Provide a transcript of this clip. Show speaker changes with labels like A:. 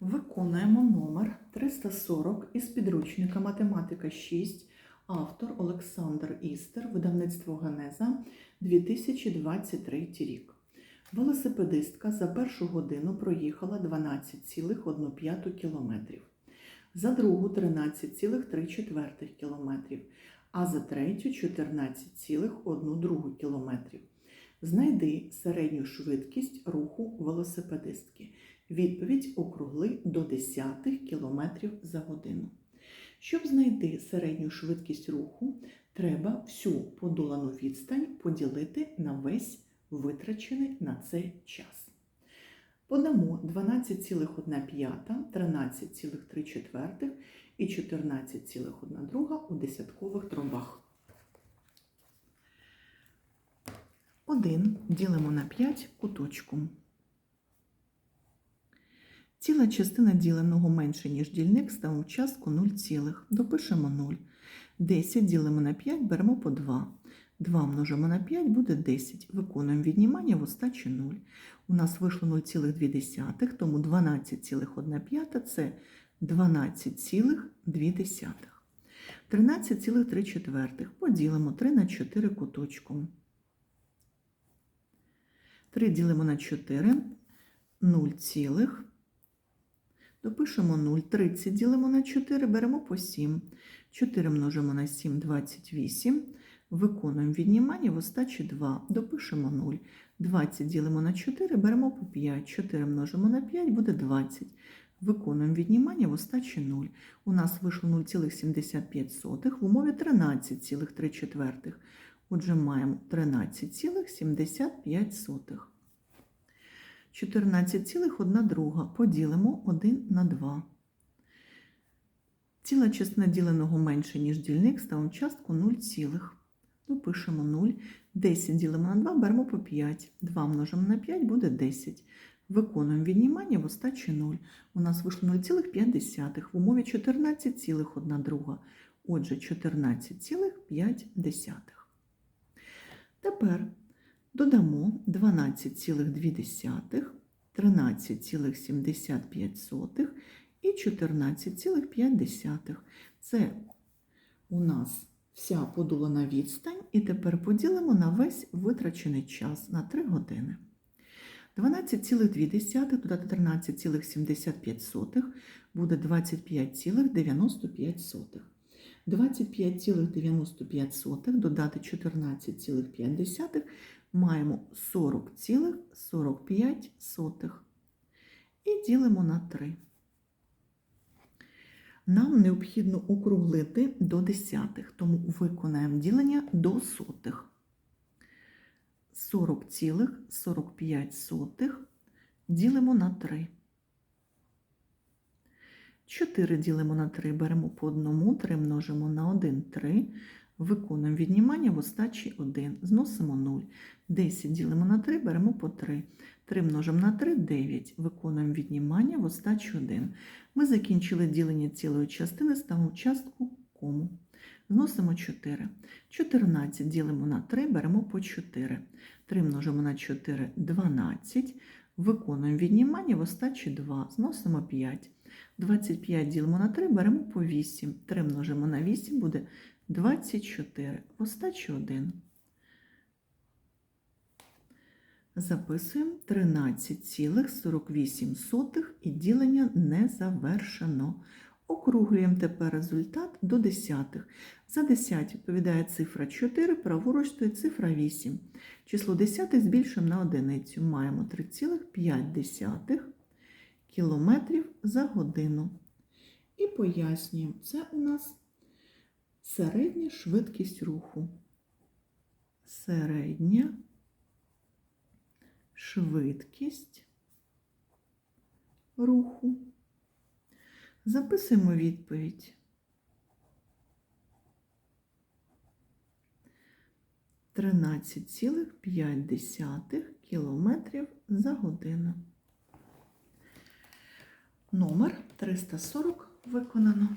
A: Виконуємо номер 340 із підручника Математика 6, автор Олександр Істер, видавництво Генеза 2023 рік. Велосипедистка за першу годину проїхала 12,1 кілометрів, за другу 13,3 кілометрів, а за третю 14,1 кілометрів. Знайди середню швидкість руху велосипедистки. Відповідь округли до десятих кілометрів за годину. Щоб знайти середню швидкість руху, треба всю подолану відстань поділити на весь витрачений на це час. Подамо 12,1, 13,3 і 14,1 у десяткових дробах. 1 ділимо на 5 куточком. Ціла частина діленого менше, ніж дільник, ставимо частку 0 цілих. Допишемо 0. 10 ділимо на 5, беремо по 2. 2 множимо на 5 буде 10. Виконуємо віднімання в остачі 0. У нас вийшло 0,2, тому 12,1 це 12,2. 13,3 поділимо 3 на 4 куточком. 3 ділимо на 4, 0 цілих. Допишемо 0. 30 ділимо на 4, беремо по 7. 4 множимо на 7, 28. Виконуємо віднімання в остачі 2. Допишемо 0. 20 ділимо на 4, беремо по 5. 4 множимо на 5, буде 20. Виконуємо віднімання в остачі 0. У нас вийшло 0,75 в умові 13,3. Отже, маємо 13,75. 14,1 друга поділимо 1 на 2. Ціла частина діленого менше, ніж дільник, ставимо частку 0 цілих. Допишемо 0. 10 ділимо на 2, беремо по 5. 2 множимо на 5 буде 10. Виконуємо віднімання в остачі 0. У нас вийшло 0,5 в умові 14,1 друга. Отже, 14,5. Тепер додамо 12,2, 13,75 і 14,5. Це у нас вся подолана відстань, і тепер поділимо на весь витрачений час на 3 години. 12,2 додати 13,75 буде 25,95. 25,95 додати 14,5 маємо 40,45 і ділимо на 3. Нам необхідно округлити до десятих, тому виконаємо ділення до сотих. 40,45 ділимо на 3. 4 ділимо на 3, беремо по одному, 3 множимо на 1, 3. Виконуємо віднімання в остачі 1. Зносимо 0. 10 ділимо на 3, беремо по 3. 3 множимо на 3, 9. Виконуємо віднімання в остачі 1. Ми закінчили ділення цілої частини, ставимо частку кому. Зносимо 4. 14 ділимо на 3, беремо по 4. 3 множимо на 4, 12. Виконуємо віднімання в остачі 2. Зносимо 5. 25 ділимо на 3, беремо по 8. 3 множимо на 8 буде 24. В остачі 1. Записуємо 13,48 і ділення не завершено. Округлюємо тепер результат до десятих. За 10 відповідає цифра 4, праворуч стоїть цифра 8. Число десятих збільшуємо на одиницю. Маємо 3,5 кілометрів за годину. І пояснюємо, це у нас середня швидкість руху. Середня швидкість руху. Записуємо відповідь. Тринадцять цілих п'ять десятих кілометрів за годину. Номер 340 виконано.